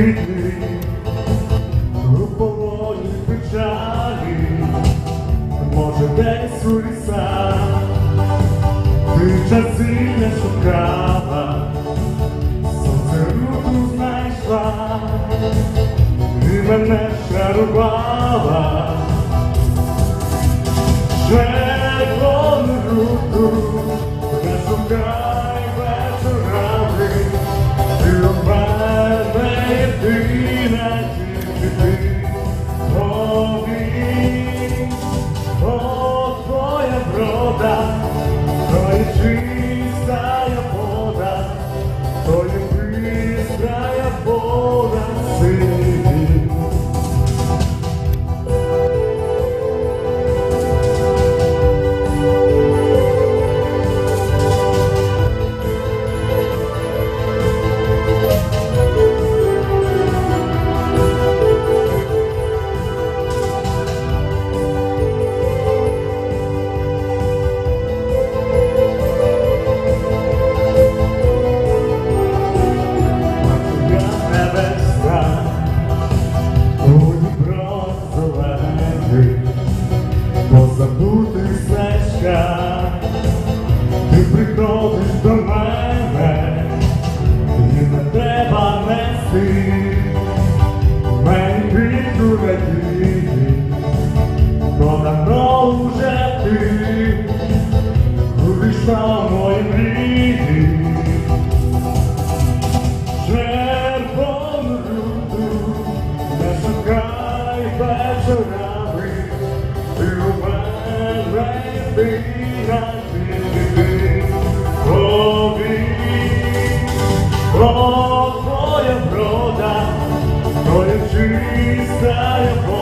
жити у полоні печалі, може, десь у лісах. Ти часи не шукала, сонце руку знайшла, ти мене шарувала, червону руку не шукала. Твоя врода, став моїм рідним, жертвом люду, не шукай вечорами, любе вести наші жити, тобі, про твоя врода, твоя чиста любов.